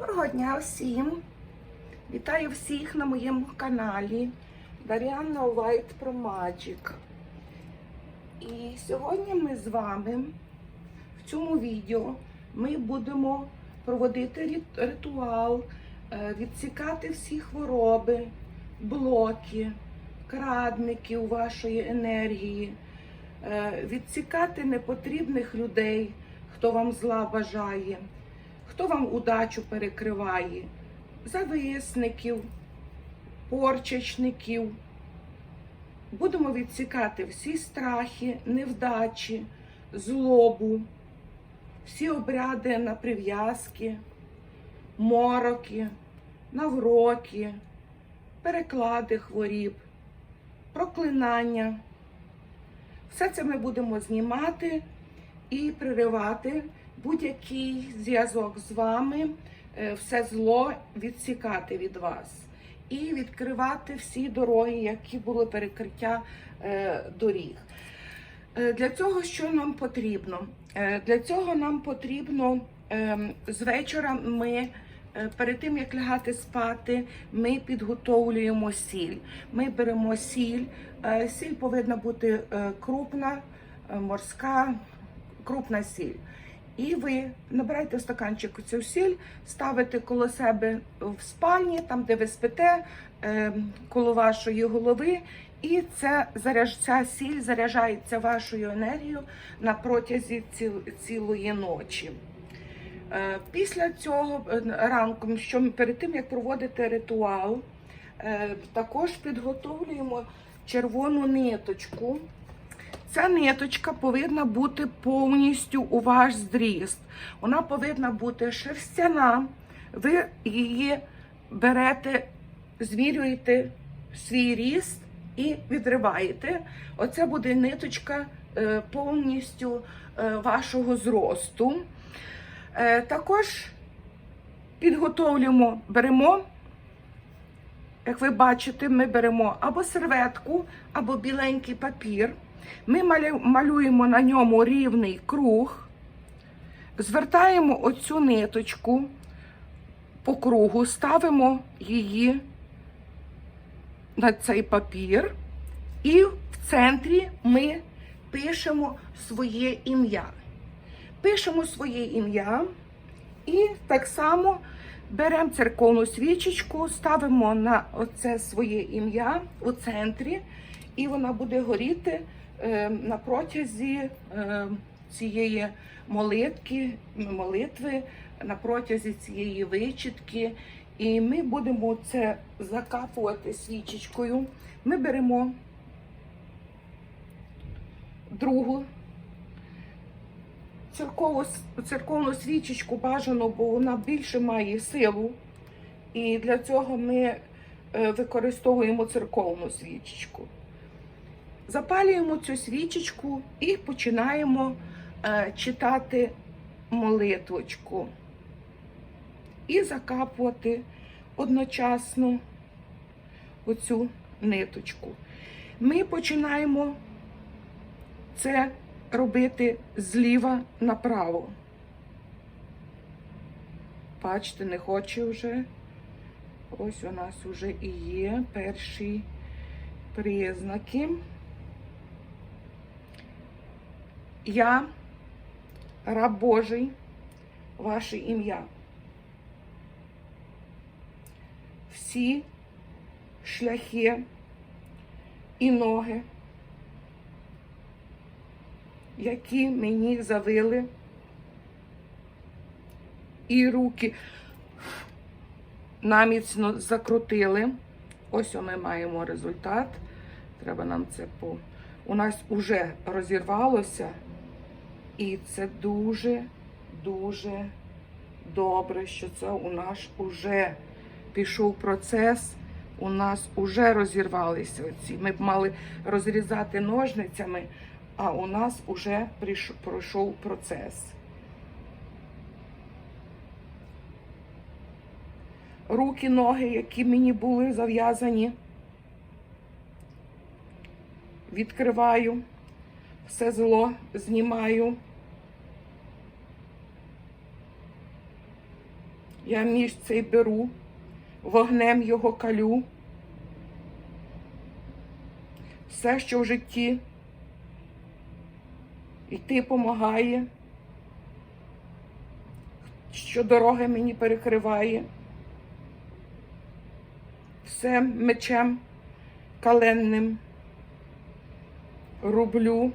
Доброго дня всім! Вітаю всіх на моєму каналі Дар'яна White Pro Magic. І сьогодні ми з вами в цьому відео ми будемо проводити ритуал, е, відсікати всі хвороби, блоки, крадників вашої енергії, е, відсікати непотрібних людей, хто вам зла бажає хто вам удачу перекриває, зависників, порчечників. Будемо відсікати всі страхи, невдачі, злобу, всі обряди на прив'язки, мороки, навроки, переклади хворіб, проклинання. Все це ми будемо знімати і приривати будь-який зв'язок з вами, е, все зло відсікати від вас і відкривати всі дороги, які були перекриття е, доріг. Е, Для цього що нам потрібно? Для цього нам потрібно ем, з вечора ми. Перед тим як лягати спати, ми підготовлюємо сіль. Ми беремо сіль. Сіль повинна бути крупна, морська, крупна сіль. І ви набираєте стаканчик цю сіль, ставите коло себе в спальні, там де ви спите, е, коло вашої голови. І це ця сіль заряджається вашою енергією на протязі цілої ночі. Е, Після цього е, ранком, що перед тим як проводити ритуал, е, також підготовлюємо червону ниточку. Ця ниточка повинна бути повністю у ваш зріст. Вона повинна бути шерстяна. Ви її берете, змірюєте свій ріст і відриваєте. Оце буде ниточка е, повністю е, вашого зросту. Е, Також підготовлюємо, беремо, як ви бачите, ми беремо або серветку, або біленький папір. Ми малюємо на ньому рівний круг, звертаємо оцю ниточку по кругу, ставимо її на цей папір, і в центрі ми пишемо своє ім'я. Пишемо своє ім'я і так само беремо церковну свічечку, ставимо на оце своє ім'я у центрі, і вона буде горіти на протязі е, цієї молитки, молитви, на протязі цієї вичітки. І ми будемо це закапувати свічечкою. Ми беремо другу церкову, церковну свічечку бажано, бо вона більше має силу. І для цього ми е, використовуємо церковну свічечку. Запалюємо цю свічечку і починаємо е, читати молитвочку. І закапувати одночасно оцю ниточку. Ми починаємо це робити зліва направо. Бачите, не хоче вже. Ось у нас вже і є перші признаки. Я, раб Божий, ваше ім'я. Всі шляхи і ноги, які мені завили, і руки наміцно закрутили. Ось ми маємо результат. Треба нам це по. У нас вже розірвалося, і це дуже, дуже добре, що це у нас уже пішов процес. У нас уже розірвалися ці. Ми б мали розрізати ножницями, а у нас уже пройшов процес. Руки, ноги, які мені були зав'язані, відкриваю, все зло знімаю. Я між цей беру, вогнем його калю. Все, що в житті йти помагає, що дороги мені перекриває. Все мечем каленним рублю.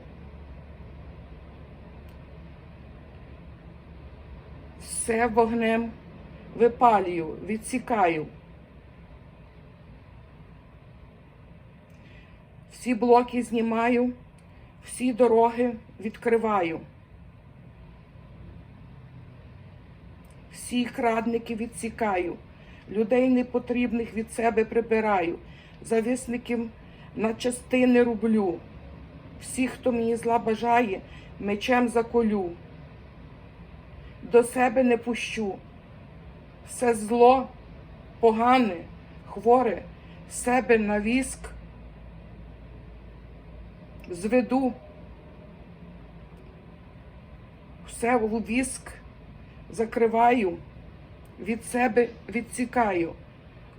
Все вогнем випалюю, відсікаю. Всі блоки знімаю, всі дороги відкриваю. Всі крадники відсікаю, людей непотрібних від себе прибираю, зависників на частини рублю. Всіх, хто мені зла бажає, мечем заколю. До себе не пущу. Все зло, погане, хворе, себе на віск зведу. Все у віск закриваю, від себе відсікаю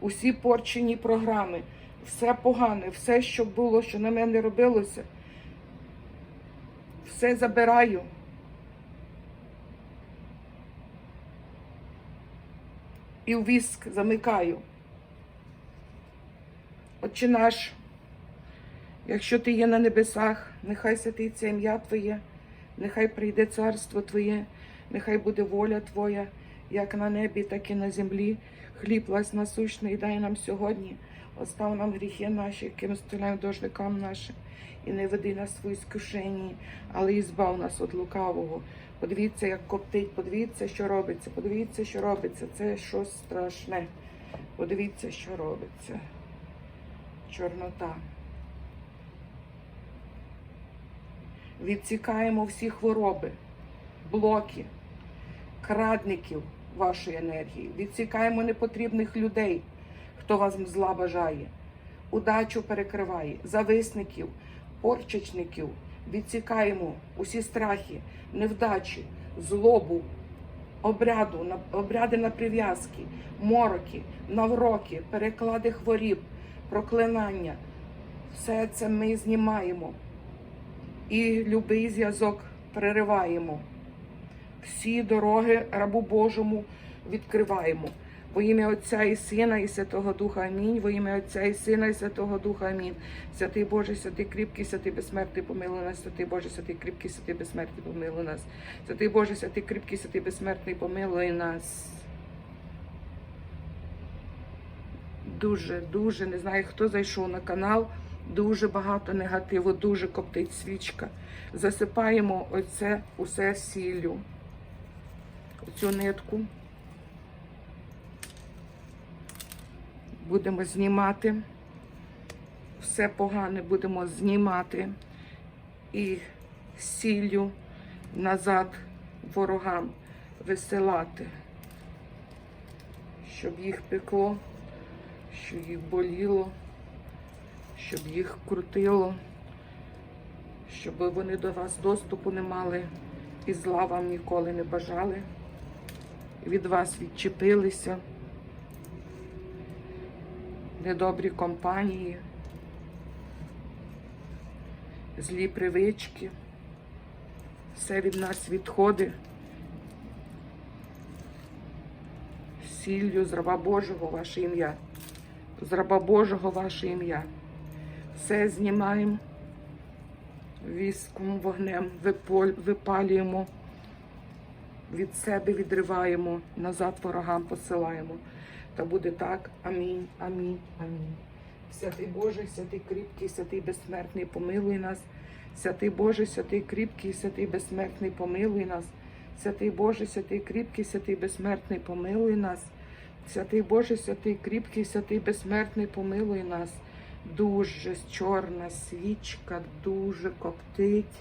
усі порчені програми, все погане, все, що було, що на мене робилося, все забираю. І в віск замикаю. Отче наш, якщо ти є на небесах, нехай святиться ім'я Твоє, нехай прийде царство Твоє, нехай буде воля Твоя, як на небі, так і на землі. Хліб власть насущний дай нам сьогодні. Остав нам гріхи наші, яким стиляємо дожникам нашим, і не веди нас в іскушенні, але і збав нас від лукавого. Подивіться, як коптить, подивіться, що робиться, подивіться, що робиться. Це щось страшне. Подивіться, що робиться. Чорнота. Відсікаємо всі хвороби, блоки, крадників вашої енергії. Відсікаємо непотрібних людей, хто вас зла бажає. Удачу перекриває, зависників, порчечників. Відсікаємо усі страхи, невдачі, злобу, обряду, обряди на прив'язки, мороки, навроки, переклади хворіб, проклинання. Все це ми знімаємо і любий зв'язок перериваємо. Всі дороги рабу Божому відкриваємо. Во ім'я Отця і Сина, і Святого Духа Амінь. Во ім'я Отця і Сина, і Святого Духа Амінь. Святий Боже, святий кріпкий, святий безсмертний, помилуй нас, святий Боже, святий кріпкий, святий безсмертний, помилуй нас. Святий Боже, святий кріпкий, святий безсмертний, помилуй нас. Дуже, дуже не знаю, хто зайшов на канал. Дуже багато негативу, дуже коптить свічка. Засипаємо оце усе сіллю. Оцю нитку. Будемо знімати. Все погане будемо знімати. І сіллю назад ворогам висилати, щоб їх пекло, щоб їх боліло, щоб їх крутило, щоб вони до вас доступу не мали і зла вам ніколи не бажали, від вас відчепилися недобрі компанії, злі привички, все від нас відходить. Сіллю з раба Божого ваше ім'я, з раба Божого ваше ім'я. Все знімаємо віском, вогнем, випалюємо, від себе відриваємо, назад ворогам посилаємо. Та буде так. Амінь, амінь, амінь. Святий Боже, святий кріпкий, святий безсмертний, помилуй нас. Святий Боже, святий кріпкий, святий безсмертний, помилуй нас. Святий Боже, святий кріпкий, святий безсмертний, помилуй нас. Святий Боже, святий кріпкий, святий безсмертний, помилуй нас. Дуже чорна свічка, дуже коптить.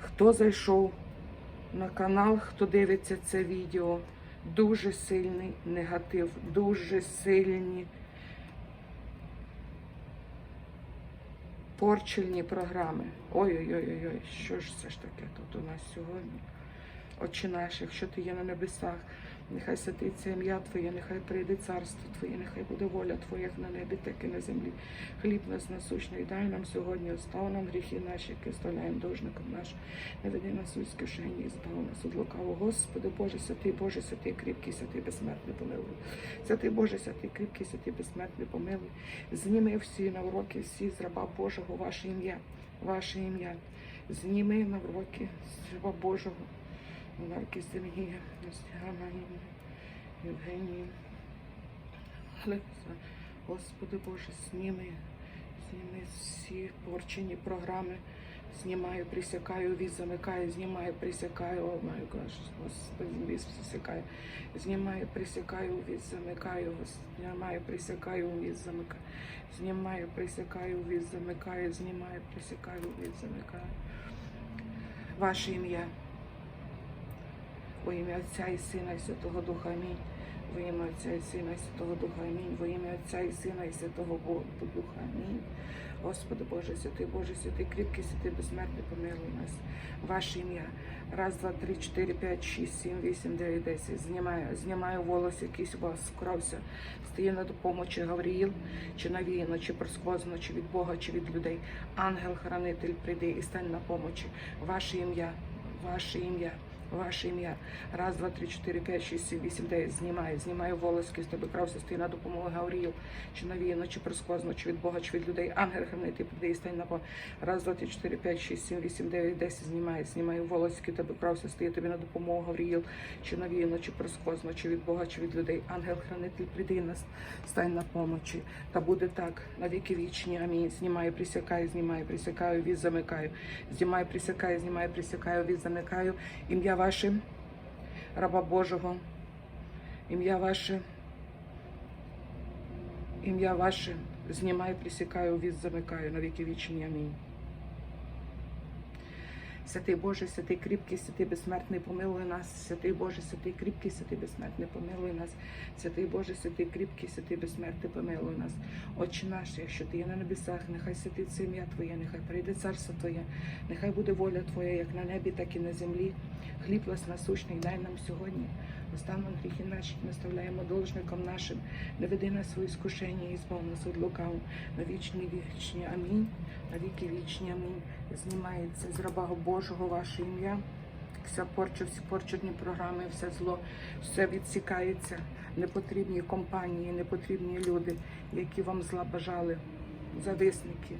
Хто зайшов на канал, хто дивиться це відео, дуже сильний негатив, дуже сильні порчельні програми. Ой-ой-ой, що ж це ж таке тут у нас сьогодні? Отче наш, якщо ти є на небесах, Нехай святиться ім'я Твоє, нехай прийде царство Твоє, нехай буде воля Твоя, як на небі, так і на землі. Хліб нас насущний, дай нам сьогодні, остав нам гріхи наші, які оставляємо должникам нашим. Не веди нас у скушення і збав нас від лукавого. Господи Боже, святий Боже, святий кріпкий, святий безсмертний помилуй. Святий Боже, святий кріпкий, святий безсмертний помилуй. Зніми всі навроки, всі з раба Божого, ваше ім'я, ваше ім'я. Зніми навроки з раба Божого. Марки Сергія, Стягана, Євгенії. Господи Боже, зніми, зніми всі порчені програми. Знімаю, присякаю, віз замикаю, знімаю, присякаю, о май гаш, Господи, віз присякаю. Знімаю, присякаю, віз замикаю, знімаю, присякаю, віз замикаю. Знімаю, присякаю, віз замикаю, знімаю, присякаю, віз замикаю. Ваше ім'я. Во ім'я Отця і Сина і Святого Духа Амінь. Во ім'я Отця і Сина і Святого Духа Амінь. Во ім'я Отця і Сина і Святого Духа Амінь. Господи Боже, святий Боже, святий кріпкий, святий безсмертний, помилуй нас. Ваше ім'я. Раз, два, три, чотири, п'ять, шість, сім, вісім, дев'ять, десять. Знімаю, знімаю волос, якийсь у вас вкрався. Стає на допомогу, чи Гавріїл, чи навіяно, чи просквозно, чи від Бога, чи від людей. Ангел-хранитель прийди і стань на помочі. Ваше ім'я, ваше ім'я. Ваше ім'я. Раз, два, три, чотири, п'ять, шість, сім, вісім, дев'ять. Знімаю, знімаю волоски з тебе стої на допомогу Гавріїл, чи навіяно, чи просквозно, чи від Бога, чи від людей. Ангел хранити прийде і стань на по. Раз, два, три, чотири, п'ять, шість, сім, вісім, дев'ять, десять. Знімаю, знімаю волоски, тебе крався, стої тобі на допомогу Гавріїл, чи навіяно, чи просквозно, чи від Бога, чи від людей. Ангел хранитель прийде і нас стань на помочі. Та буде так на віки вічні. Амінь. Знімаю, присякаю, знімаю, присякаю, віз замикаю. Знімаю, присякаю, знімаю, присякаю, віз замикаю. Ім'я ваше, раба Божого, ім'я ваше, ім'я ваше, знімаю, присякаю, віз замикаю на віки вічні. Амінь. Святий Боже, святий кріпкий, святий безсмертний, помилуй нас, святий Боже, святий кріпкий, святий безсмертний, помилуй нас, святий Боже, святий кріпкий, святий безсмертний, помилуй нас. Отче наш, якщо ти є на небесах, нехай святиться ім'я Твоє, нехай прийде царство Твоє, нехай буде воля Твоя, як на небі, так і на землі. Хліб нас насущний, дай нам сьогодні. Остав нам гріхи наші, ми ставляємо должникам нашим. Не веди нас свої скушення і збав нас від лукаву. На вічні вічні. Амінь. На віки вічні. Амінь. Знімається з раба Божого ваше ім'я. Вся порча, всі порчені програми, все зло, все відсікається. Непотрібні компанії, непотрібні люди, які вам зла бажали, зависники.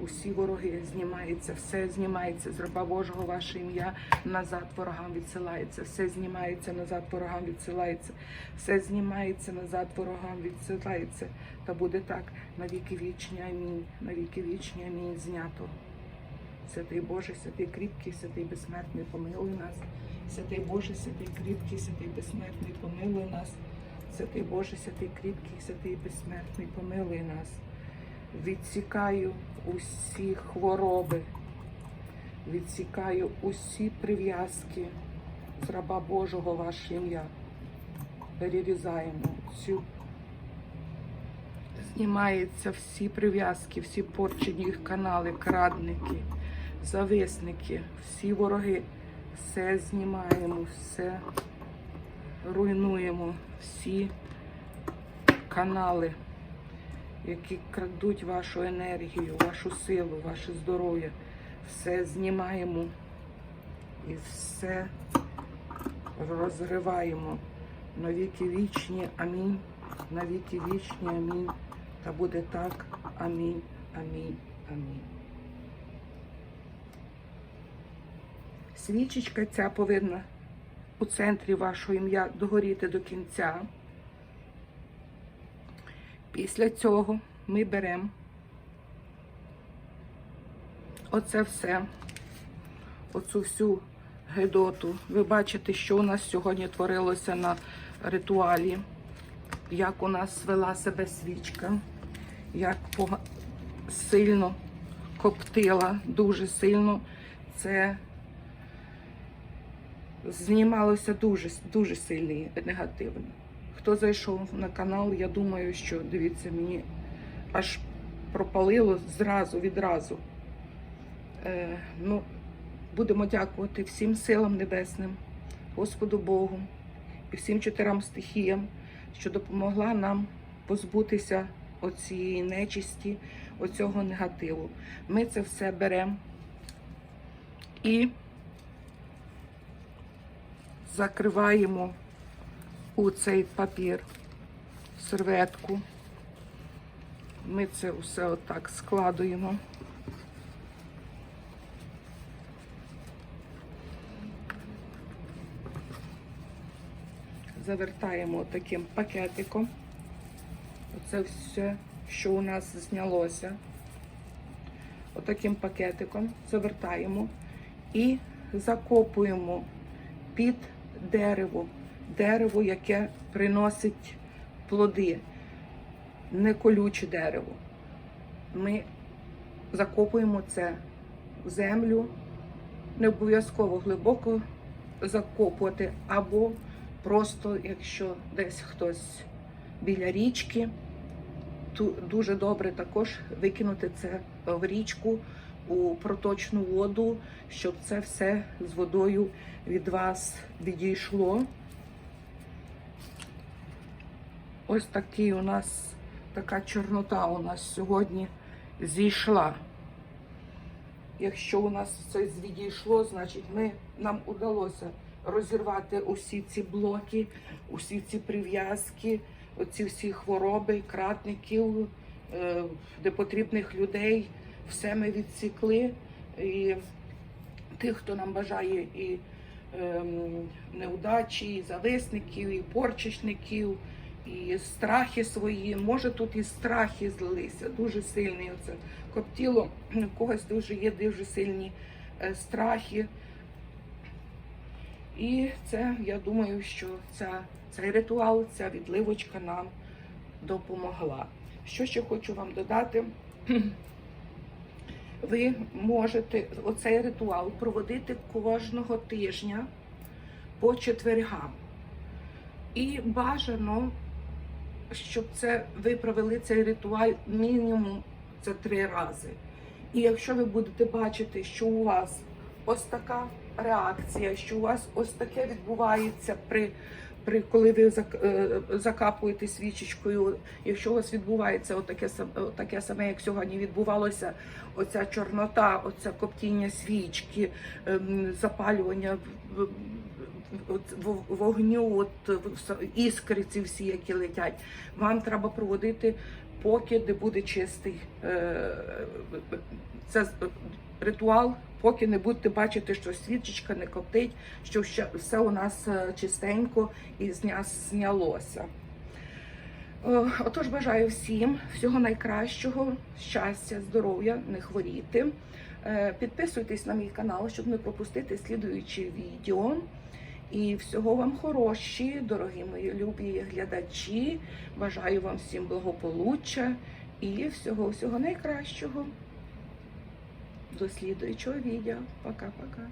Усі вороги знімаються, все знімається з раба Божого ваше ім'я назад ворогам відсилається, все знімається назад ворогам відсилається, все знімається назад ворогам відсилається. Та буде так на віки вічні. Амінь. На віки вічні. Амінь. Знято. Святий Боже, святий кріпкий, святий безсмертний, помилуй нас. Святий Боже, святий кріпкий, святий безсмертний, помилуй нас. Святий Боже, святий кріпкий, святий безсмертний, помилуй нас. Відсікаю усі хвороби, відсікаю усі прив'язки з раба Божого ваше ім'я. Перерізаємо цю. Знімаються всі прив'язки, всі порчені канали, крадники, зависники, всі вороги. Все знімаємо, все руйнуємо, всі канали які крадуть вашу енергію, вашу силу, ваше здоров'я. Все знімаємо і все розриваємо. На віки вічні, амінь. На віки вічні, амінь. Та буде так. Амінь, амінь, амінь. Свічечка ця повинна у центрі вашого ім'я догоріти до кінця. Після цього ми беремо оце все, оцю всю гидоту. Ви бачите, що у нас сьогодні творилося на ритуалі, як у нас вела себе свічка, як сильно коптила, дуже сильно. Це знімалося дуже, дуже сильний негативно. Хто зайшов на канал, я думаю, що дивіться, мені аж пропалило зразу, відразу. Е, ну, будемо дякувати всім силам небесним, Господу Богу і всім чотирьом стихіям, що допомогла нам позбутися оцієї нечисті, оцього негативу. Ми це все беремо і закриваємо у цей папір серветку. Ми це все отак складуємо. Завертаємо таким пакетиком. Оце все, що у нас знялося. Отаким пакетиком завертаємо і закопуємо під дерево. Дерево, яке приносить плоди, не колюче дерево. Ми закопуємо це в землю, не обов'язково глибоко закопувати, або просто, якщо десь хтось біля річки, ту дуже добре також викинути це в річку у проточну воду, щоб це все з водою від вас відійшло. Ось такий у нас така чорнота у нас сьогодні зійшла. Якщо у нас це відійшло, значить ми, нам удалося розірвати усі ці блоки, усі ці прив'язки, оці всі хвороби, кратників, непотрібних людей. Все ми відсікли. І тих, хто нам бажає і ем, неудачі, і зависників, і порчичників, і страхи свої. Може тут і страхи злилися, дуже сильні. Оце коптіло, у когось дуже є дуже сильні е, страхи. І це, я думаю, що ця, цей ритуал, ця відливочка нам допомогла. Що ще хочу вам додати? Ви можете оцей ритуал проводити кожного тижня по четвергам. І бажано, щоб це ви провели цей ритуал мінімум це три рази. І якщо ви будете бачити, що у вас ось така реакція, що у вас ось таке відбувається при, при коли ви е, закапуєте свічечкою, якщо у вас відбувається отаке, таке саме, як сьогодні відбувалося, оця чорнота, оце коптіння свічки, ем, запалювання вогню, от в- іскри ці всі, які летять, вам треба проводити, поки не буде чистий е, це ритуал, поки не будете бачити, що свічечка не коптить, що все у нас е, чистенько і знялося. Е, Отож, бажаю всім всього найкращого, щастя, здоров'я, не хворіти. Е, Підписуйтесь на мій канал, щоб не пропустити слідуючі відео. І всього вам хороші, дорогі мої любі глядачі. Бажаю вам всім благополуччя і всього всього найкращого. До слідуючого відео. Пока-пока.